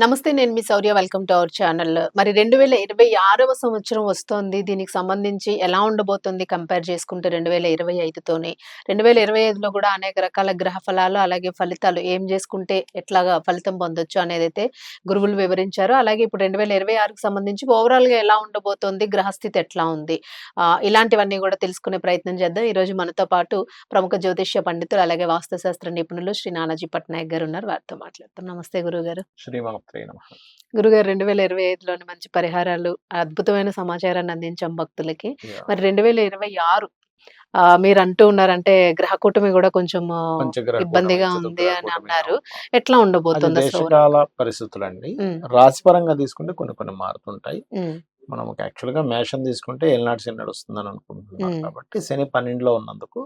నమస్తే నేను మీ Shaurya welcome to our channel. మరి రెండు వేల ఇరవై ఆరవ సంవత్సరం వస్తోంది. దీనికి సంబంధించి ఎలా ఉండబోతుంది కంపేర్ చేసుకుంటే రెండు వేల ఇరవై ఐదుతోని. రెండు వేల ఇరవై ఐదులో కూడా అనేక రకాల గ్రహ ఫలాలు అలాగే ఫలితాలు ఏం చేసుకుంటే ఎట్లాగా ఫలితం పొందొచ్చు అనేది అయితే గురువులు వివరించారు. అలాగే ఇప్పుడు రెండు వేల ఇరవై ఆరుకు సంబంధించి ఓవరాల్గా ఎలా ఉండబోతోంది గ్రహస్థితి ఎట్లా ఉంది? ఇలాంటివన్నీ కూడా తెలుసుకునే ప్రయత్నం చేద్దాం. ఈరోజు మనతో పాటు ప్రముఖ జ్యోతిష్య పండితులు అలాగే వాస్తుశాస్త్ర నిపుణులు శ్రీ నానాజీ పట్నాయక్ గారు ఉన్నారు. వారితో మాట్లాడతాం. నమస్తే గురువు గారు శ్రీమాత్రే నమ గురుగారు రెండు వేల ఇరవై ఐదులోని మంచి పరిహారాలు అద్భుతమైన సమాచారాన్ని అందించాం భక్తులకి. మరి రెండు వేల ఇరవై ఆరు మీరు అంటూ ఉన్నారంటే గ్రహ కూటమి కూడా కొంచెం ఇబ్బందిగా ఉంది అని అన్నారు. ఎట్లా ఉండబోతుంది దేశకాల పరిస్థితులు అండి రాశిపరంగా తీసుకుంటే కొన్ని కొన్ని మారుతుంటాయి. మనం యాక్చువల్గా మేషం తీసుకుంటే ఏళ్ళనాటి శని నడుస్తుందని అనుకుంటున్నాం. కాబట్టి శని పన్నెండులో ఉన్నందుకు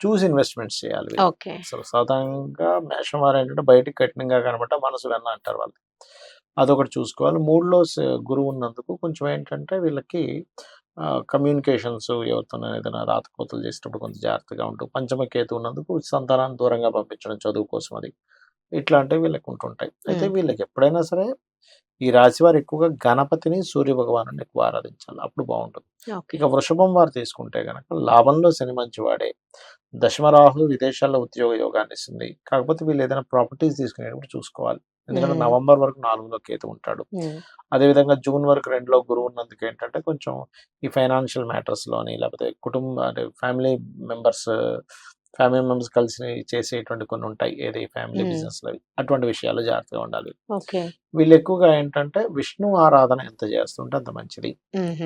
చూసి ఇన్వెస్ట్మెంట్స్ చేయాలి అసలు సాధారణంగా మేషం వారు ఏంటంటే బయటికి కఠినంగా కనబట్ట మనసు వెన్న అంటారు వాళ్ళు. అదొకటి చూసుకోవాలి. మూడులో గురువు ఉన్నందుకు కొంచెం ఏంటంటే వీళ్ళకి కమ్యూనికేషన్స్ ఎవరితోనైనా ఏదైనా రాతకోతలు చేసేటప్పుడు కొంచెం జాగ్రత్తగా ఉంటూ పంచమ కేతు ఉన్నందుకు సంతానాన్ని దూరంగా పంపించడం చదువు కోసం అది ఇట్లాంటివి వీళ్ళకి ఉంటుంటాయి. అయితే. వీళ్ళకి ఎప్పుడైనా సరే ఈ రాశి వారు ఎక్కువగా గణపతిని సూర్య భగవాను ఎక్కువ ఆరాధించాలి. అప్పుడు బాగుంటుంది. ఇక వృషభం వారు తీసుకుంటే గనక లాభంలో శని మంచివాడే. దశమరాహు విదేశాల్లో ఉద్యోగ యోగాన్ని ఇస్తుంది. కాకపోతే వీళ్ళు ఏదైనా ప్రాపర్టీస్ తీసుకునేటప్పుడు చూసుకోవాలి. ఎందుకంటే. నవంబర్ వరకు నాలుగులో కేతు ఉంటాడు ఉమ్, అదేవిధంగా జూన్ వరకు రెండులో గురువు ఉన్నందుకు ఏంటంటే కొంచెం ఈ ఫైనాన్షియల్ మ్యాటర్స్లోని లేకపోతే కుటుంబ అంటే ఫ్యామిలీ మెంబర్స్ ఫ్యామిలీ మెంబర్స్ కలిసి చేసేటువంటి కొన్ని ఉంటాయి. ఏది ఫ్యామిలీ మ్మ్. బిజినెస్లు అవి. అటువంటి విషయాలు జాగ్రత్తగా ఉండాలి. ఓకే. వీళ్ళు ఎక్కువగా ఏంటంటే విష్ణు ఆరాధన ఎంత చేస్తుంటే అంత మంచిది.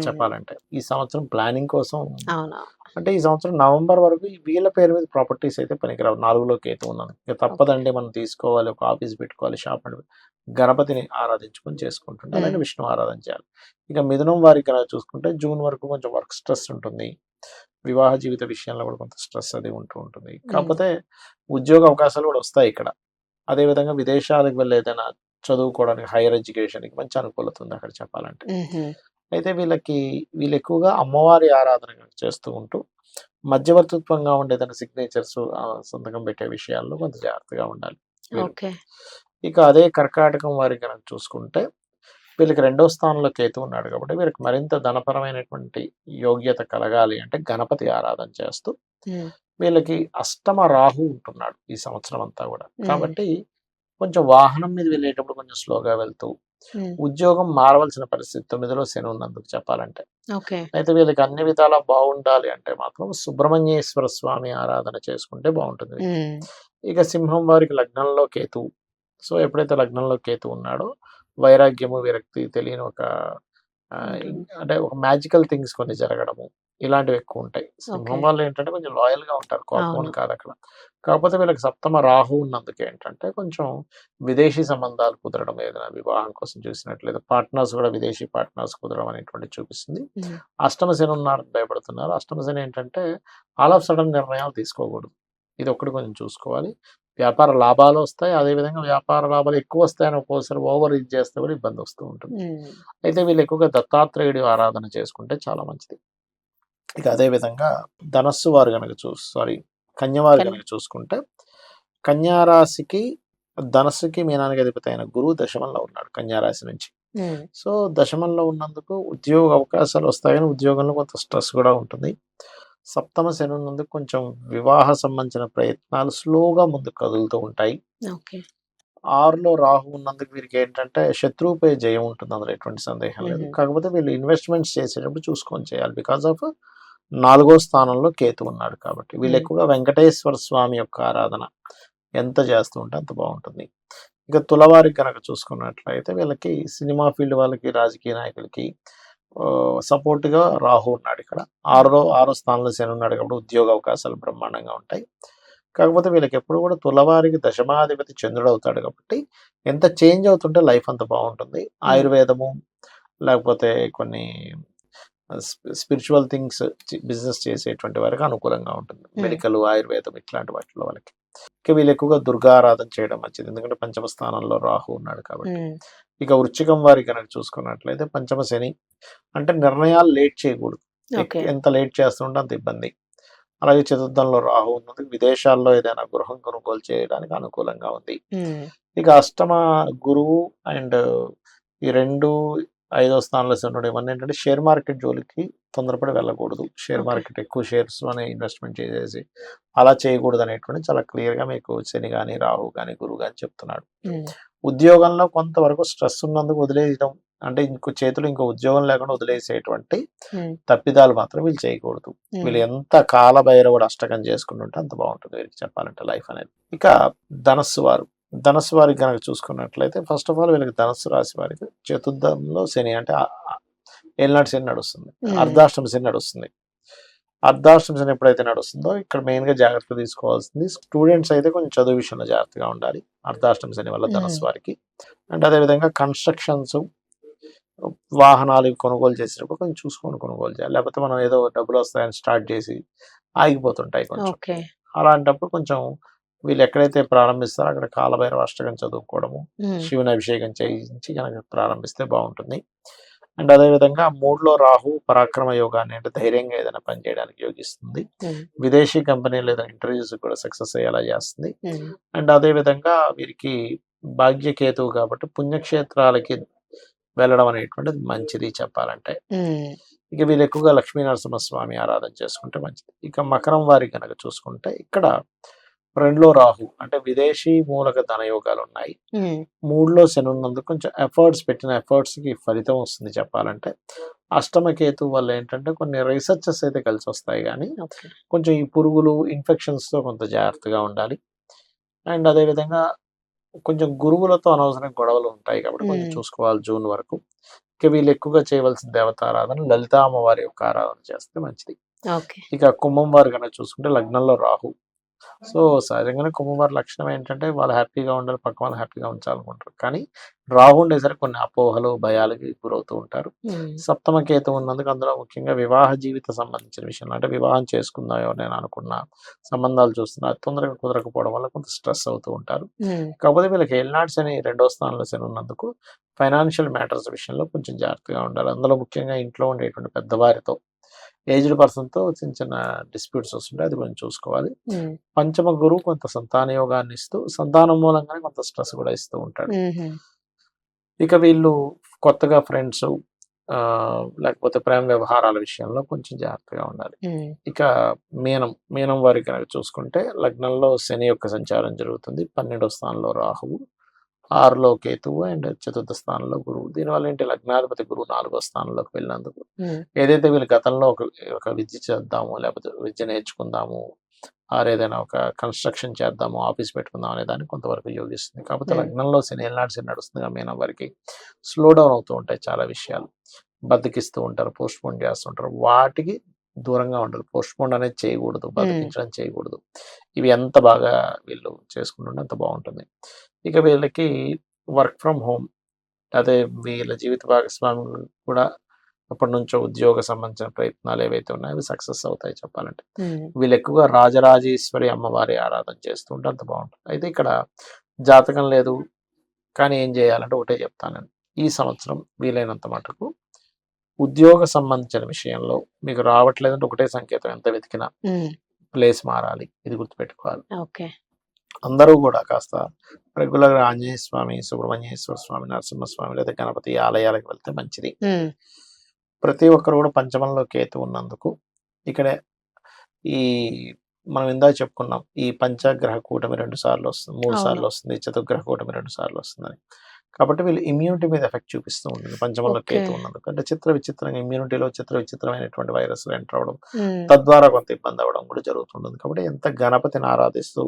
చెప్పాలంటే. ఈ సంవత్సరం ప్లానింగ్ కోసం అంటే ఈ సంవత్సరం నవంబర్ వరకు ఈ వీళ్ళ పేరు మీద ప్రాపర్టీస్ అయితే పనికిరావు. నాలుగులో కేతు ఉన్నది ఇక తప్పదండి మనం తీసుకోవాలి ఒక ఆఫీస్ పెట్టుకోవాలి షాప్ గణపతిని ఆరాధించుకొని చేసుకుంటుంటే అలాగే. విష్ణు ఆరాధన చేయాలి. ఇక మిథునం వారికి చూసుకుంటే జూన్ వరకు కొంచెం వర్క్ స్ట్రెస్ ఉంటుంది. వివాహ జీవిత విషయంలో కూడా కొంత స్ట్రెస్ అది ఉంటూ ఉంటుంది. కాకపోతే ఉద్యోగ అవకాశాలు కూడా వస్తాయి ఇక్కడ. అదేవిధంగా విదేశాలకు వెళ్ళి ఏదైనా చదువుకోవడానికి హైయర్ ఎడ్యుకేషన్కి మంచి అనుకూలత ఉంది అక్కడ చెప్పాలంటే. అయితే వీళ్ళకి వీళ్ళు ఎక్కువగా అమ్మవారి ఆరాధన చేస్తూ ఉంటూ మధ్యవర్తిత్వంగా ఉండే ఏదైనా సిగ్నేచర్స్ సంతకం పెట్టే విషయాల్లో కొంత జాగ్రత్తగా ఉండాలి ఇక అదే కర్కాటకం వారి కనుక చూసుకుంటే వీళ్ళకి రెండో స్థానంలో కేతు ఉన్నాడు కాబట్టి వీళ్ళకి మరింత ధనపరమైనటువంటి యోగ్యత కలగాలి అంటే గణపతి ఆరాధన చేస్తూ వీళ్ళకి అష్టమ రాహు ఉంటున్నాడు ఈ సంవత్సరం అంతా కూడా. కాబట్టి కొంచెం వాహనం మీద వెళ్ళేటప్పుడు కొంచెం స్లోగా వెళ్తూ ఉద్యోగం మారవలసిన పరిస్థితి తొమ్మిదిలో శని ఉన్నందుకు చెప్పాలంటే. అయితే వీళ్ళకి అన్ని విధాలా బాగుండాలి అంటే మాత్రం సుబ్రహ్మణ్యేశ్వర స్వామి ఆరాధన చేసుకుంటే బాగుంటుంది. ఇక సింహం వారికి లగ్నంలో కేతు. సో ఎప్పుడైతే లగ్నంలో కేతు ఉన్నాడో వైరాగ్యము విరక్తి తెలియని ఒక. అంటే ఒక మ్యాజికల్ థింగ్స్ కొన్ని జరగడము ఇలాంటివి ఎక్కువ ఉంటాయి. సింహం. వాళ్ళు ఏంటంటే కొంచెం లాయల్గా ఉంటారు కోపం అవును. కాదు అక్కడ. కాకపోతే వీళ్ళకి సప్తమ రాహు ఉన్నందుకు ఏంటంటే కొంచెం విదేశీ సంబంధాలు కుదరడం ఏదైనా వివాహం కోసం చూసినట్లయితే పార్ట్నర్స్ కూడా విదేశీ పార్ట్నర్స్ కుదరడం అనేటువంటి చూపిస్తుంది. ఉమ్, అష్టమ శని ఉన్నారని భయపడుతున్నారు. అష్టమ శని ఏంటంటే ఆల్ ఆఫ్ సడన్ నిర్ణయాలు తీసుకోకూడదు. ఇది ఒక్కటి కొంచెం చూసుకోవాలి. వ్యాపార లాభాలు వస్తాయి. అదేవిధంగా వ్యాపార లాభాలు ఎక్కువ వస్తాయని ఒక్కోసారి ఓవర్ ఇది చేస్తే కూడా ఇబ్బంది వస్తూ ఉంటుంది. అయితే వీళ్ళు ఎక్కువగా దత్తాత్రేయుడి ఆరాధన చేసుకుంటే చాలా మంచిది. ఇక అదే విధంగా ధనస్సు వారు కనుక చూ సారీ కన్యవారు కన్య. కనుక చూసుకుంటే కన్యారాశికి ధనస్సుకి మీనానికి అధిపతి అయిన గురువు దశమంలో ఉన్నాడు కన్యారాశి నుంచి. సో దశమంలో ఉన్నందుకు ఉద్యోగ అవకాశాలు వస్తాయని ఉద్యోగంలో కొంత స్ట్రెస్ కూడా ఉంటుంది. సప్తమ శని ఉన్నందుకు కొంచెం వివాహ సంబంధించిన ప్రయత్నాలు స్లోగా ముందుకు కదులుతూ ఉంటాయి. ఆరులో రాహు ఉన్నందుకు వీరికి ఏంటంటే శత్రువుపై జయం ఉంటుంది అందులో ఎటువంటి సందేహం లేదు. కాకపోతే వీళ్ళు ఇన్వెస్ట్మెంట్స్ చేసేటప్పుడు చూసుకొని చేయాలి. బికాస్ ఆఫ్ నాలుగో స్థానంలో కేతు ఉన్నాడు కాబట్టి. వీళ్ళు. ఎక్కువగా వెంకటేశ్వర స్వామి యొక్క ఆరాధన ఎంత చేస్తూ ఉంటే అంత బాగుంటుంది. ఇక తులవారికి కనుక చూసుకున్నట్లయితే వీళ్ళకి సినిమా ఫీల్డ్ వాళ్ళకి రాజకీయ నాయకులకి సపోర్ట్గా రాహు ఉన్నాడు ఇక్కడ. ఆరో ఆరో స్థానంలో శని ఉన్నాడు కాబట్టి ఉద్యోగ అవకాశాలు బ్రహ్మాండంగా ఉంటాయి. కాకపోతే వీళ్ళకి ఎప్పుడు కూడా తులవారికి దశమాధిపతి చంద్రుడు అవుతాడు కాబట్టి ఎంత చేంజ్ అవుతుంటే లైఫ్ అంత బాగుంటుంది. ఆయుర్వేదము లేకపోతే కొన్ని స్పిరిచువల్ థింగ్స్ బిజినెస్ చేసేటువంటి వారికి అనుకూలంగా ఉంటుంది. మెడికల్ ఆయుర్వేదం ఇట్లాంటి వాటిలో వాళ్ళకి. ఇక వీళ్ళు ఎక్కువగా దుర్గారాధన చేయడం మంచిది. ఎందుకంటే పంచమ స్థానంలో రాహు ఉన్నాడు కాబట్టి. ఇక వృశ్చికం వారి కనుక చూసుకున్నట్లయితే పంచమ శని. అంటే నిర్ణయాలు లేట్ చేయకూడదు. ఎంత లేట్ చేస్తుంటే అంత ఇబ్బంది. అలాగే చతుర్థంలో రాహు ఉన్నది. విదేశాల్లో ఏదైనా గృహం కొనుగోలు చేయడానికి అనుకూలంగా ఉంది. ఇక అష్టమ గురువు అండ్ ఈ రెండు ఐదో స్థానంలో ఉండడం ఇవన్నీ ఏంటంటే షేర్ మార్కెట్ జోలికి తొందరపడి వెళ్ళకూడదు. షేర్. మార్కెట్ ఎక్కువ షేర్స్లోనే ఇన్వెస్ట్మెంట్ చేసేసి అలా చేయకూడదు అనేటువంటి చాలా క్లియర్గా మీకు శని గాని రాహు గాని గురువు గాని చెప్తున్నాడు. ఉద్యోగంలో కొంతవరకు స్ట్రెస్ ఉన్నందుకు వదిలేయడం అంటే ఇంకో చేతులు ఇంకో ఉద్యోగం లేకుండా వదిలేసేటువంటి తప్పిదాలు మాత్రం వీళ్ళు చేయకూడదు. వీళ్ళు ఎంత కాలభైరవుడు అష్టకం చేసుకుంటుంటే అంత బాగుంటుంది వీరికి చెప్పాలంటే లైఫ్ అనేది. ఇక ధనస్సు వారు ధనస్సు వారికి కనుక చూసుకున్నట్లయితే ఫస్ట్ ఆఫ్ ఆల్ వీళ్ళకి ధనస్సు రాశి వారికి చతుర్థంలో శని అంటే ఏలినాటి శని నడుస్తుంది. అర్ధాష్టమ శని నడుస్తుంది. అర్ధాష్టమ శని ఎప్పుడైతే నడుస్తుందో ఇక్కడ మెయిన్గా జాగ్రత్త తీసుకోవాల్సింది స్టూడెంట్స్ అయితే కొంచెం చదువు విషయంలో జాగ్రత్తగా ఉండాలి. అర్ధాష్టమ శని వల్ల ధనస్సు మ్మ్. వారికి. అండ్ అదే విధంగా కన్స్ట్రక్షన్స్ వాహనాలు కొనుగోలు చేసేటప్పుడు కొంచెం చూసుకొని కొనుగోలు చేయాలి. లేకపోతే మనం ఏదో డబ్బులు వస్తాయని స్టార్ట్ చేసి ఆగిపోతుంటాయి కొంచెం. ఓకే. అలాంటప్పుడు కొంచెం వీళ్ళు ఎక్కడైతే ప్రారంభిస్తారో అక్కడ కాలభైరవ అష్టకం చదువుకోవడము ఉమ్, శివుని అభిషేకం చేయించి కనుక ప్రారంభిస్తే బాగుంటుంది. అండ్ అదేవిధంగా మూడులో రాహు పరాక్రమ యోగాన్ని అంటే ధైర్యంగా ఏదైనా పని చేయడానికి యోగిస్తుంది. విదేశీ కంపెనీలు ఏదైనా ఇంటర్వ్యూస్ కూడా సక్సెస్ అయ్యేలా చేస్తుంది. అండ్ అదే విధంగా వీరికి భాగ్యకేతువు కాబట్టి పుణ్యక్షేత్రాలకి వెళ్ళడం అనేటువంటిది మంచిది చెప్పాలంటే. ఇక వీళ్ళు ఎక్కువగా లక్ష్మీ నరసింహస్వామి ఆరాధన చేసుకుంటే మంచిది. ఇక మకరం వారి కనుక చూసుకుంటే ఇక్కడ రెండులో రాహు. అంటే విదేశీ మూలక ధనయోగాలు ఉన్నాయి మూడులో శని ఉన్నందుకు కొంచెం ఎఫర్ట్స్ పెట్టిన ఎఫర్ట్స్కి ఫలితం వస్తుంది చెప్పాలంటే. అష్టమ కేతు వల్ల ఏంటంటే కొన్ని రీసెర్చెస్ అయితే కలిసి వస్తాయి కానీ కొంచెం ఈ పురుగులు ఇన్ఫెక్షన్స్తో కొంత జాగ్రత్తగా ఉండాలి. అండ్ అదే విధంగా కొంచెం గురువులతో అనవసరం గొడవలు ఉంటాయి కాబట్టి కొంచెం. చూసుకోవాలి జూన్ వరకు. ఇక వీళ్ళు ఎక్కువగా చేయవలసిన దేవతారాధన లలిత అమ్మవారి యొక్క ఆరాధన చేస్తే మంచిది. ఓకే. ఇక కుంభం వారు కనుక చూసుకుంటే లగ్నంలో రాహు. సో సహజంగానే కుంభం వారి లక్షణం ఏంటంటే వాళ్ళు హ్యాపీగా ఉండాలి పక్క వాళ్ళు హ్యాపీగా ఉంచాలనుకుంటారు. కానీ రాహు ఉండేసరికి కొన్ని అపోహలు భయాలకి గురవుతూ ఉంటారు. సప్తమ కేతు ఉన్నందుకు అందులో ముఖ్యంగా వివాహ జీవిత సంబంధించిన విషయంలో అంటే వివాహం చేసుకుందాం ఎవరైనా అనుకున్న సంబంధాలు చూస్తున్నా తొందరగా కుదరకపోవడం వల్ల కొంత స్ట్రెస్ అవుతూ ఉంటారు. కాకపోతే వీళ్ళకి ఏలినాడ్స్ అని రెండో స్థానంలో శని ఉన్నందుకు ఫైనాన్షియల్ మ్యాటర్స్ విషయంలో కొంచెం జాగ్రత్తగా ఉండాలి. అందులో ముఖ్యంగా ఇంట్లో ఉండేటువంటి పెద్దవారితో ఏజ్డ్ పర్సన్తో చిన్న చిన్న డిస్ప్యూట్స్ వస్తుంటే అది కొంచెం చూసుకోవాలి. పంచమ గురువు కొంత సంతాన యోగాన్ని ఇస్తూ సంతానం మూలంగానే కొంత స్ట్రెస్ కూడా ఇస్తూ ఉంటాడు. ఇక వీళ్ళు కొత్తగా ఫ్రెండ్స్ లేకపోతే ప్రేమ వ్యవహారాల విషయంలో కొంచెం జాగ్రత్తగా ఉండాలి. ఇక మీనం మీనం వారికి కనుక చూసుకుంటే లగ్నంలో శని యొక్క సంచారం జరుగుతుంది. పన్నెండో స్థానంలో రాహువు. ఆరులో కేతువు అండ్ చతుర్థ స్థానంలో గురువు. దీనివల్ల ఏంటి? లగ్నాధిపతి గురువు నాలుగో స్థానంలోకి వెళ్ళినందుకు ఏదైతే వీళ్ళు గతంలో ఒక ఒక విద్య చేద్దాము లేకపోతే విద్య నేర్చుకుందాము ఆర్ ఏదైనా ఒక కన్స్ట్రక్షన్ చేద్దాము ఆఫీస్ పెట్టుకుందాం అనే దాన్ని కొంతవరకు యోగిస్తుంది. కాకపోతే. లగ్నంలో శని ఏళ్ళనాడు శని నడుస్తుంది. మీనం వారికి స్లో డౌన్ అవుతూ ఉంటాయి చాలా విషయాలు. బద్దకిస్తూ ఉంటారు పోస్ట్ పోన్ చేస్తుంటారు. వాటికి దూరంగా ఉండాలి పోస్ట్ పోన్ అనేది చేయకూడదు. బతికించడం చేయకూడదు. ఇవి ఎంత బాగా వీళ్ళు చేసుకుంటుంటే అంత బాగుంటుంది. ఇక వీళ్ళకి వర్క్ ఫ్రమ్ హోమ్ అదే వీళ్ళ జీవిత భాగస్వామి కూడా ఎప్పటి నుంచో ఉద్యోగ సంబంధించిన ప్రయత్నాలు ఏవైతే ఉన్నాయో అవి సక్సెస్ అవుతాయి చెప్పాలంటే. వీళ్ళు ఎక్కువగా రాజరాజేశ్వరి అమ్మవారి ఆరాధన చేస్తుంటే అంత బాగుంటుంది. అయితే ఇక్కడ జాతకం లేదు కానీ ఏం చేయాలంటే ఒకటే చెప్తాను నేను. ఈ సంవత్సరం వీలైనంత మటుకు ఉద్యోగ సంబంధించిన విషయంలో మీకు రావట్లేదంటే ఒకటే సంకేతం. ఎంత వెతికినా ప్లేస్ మారాలి. ఇది గుర్తుపెట్టుకోవాలి. ఓకే. అందరూ కూడా కాస్త రెగ్యులర్గా ఆంజనేయ స్వామి సుబ్రహ్మణ్యేశ్వర స్వామి నరసింహస్వామి లేదా గణపతి ఆలయాలకు వెళ్తే మంచిది. ప్రతి ఒక్కరు కూడా పంచమంలో కేతు ఉన్నందుకు ఇక్కడ ఈ మనం ఇందాక చెప్పుకున్నాం ఈ పంచగ్రహ కూటమి రెండు సార్లు వస్తుంది మూడు. సార్లు వస్తుంది చతుర్గ్రహ కూటమి రెండు సార్లు వస్తుందని. కాబట్టి వీళ్ళు ఇమ్యూనిటీ మీద ఎఫెక్ట్ చూపిస్తూ ఉంటుంది పంచమంలో కేతు. ఉన్నందుకు. అంటే చిత్ర విచిత్రంగా ఇమ్యూనిటీలో చిత్ర విచిత్రమైనటువంటి వైరస్లు ఎంటర్ అవడం తద్వారా కొంత ఇబ్బంది అవ్వడం కూడా జరుగుతుంటుంది. కాబట్టి ఎంత గణపతిని ఆరాధిస్తూ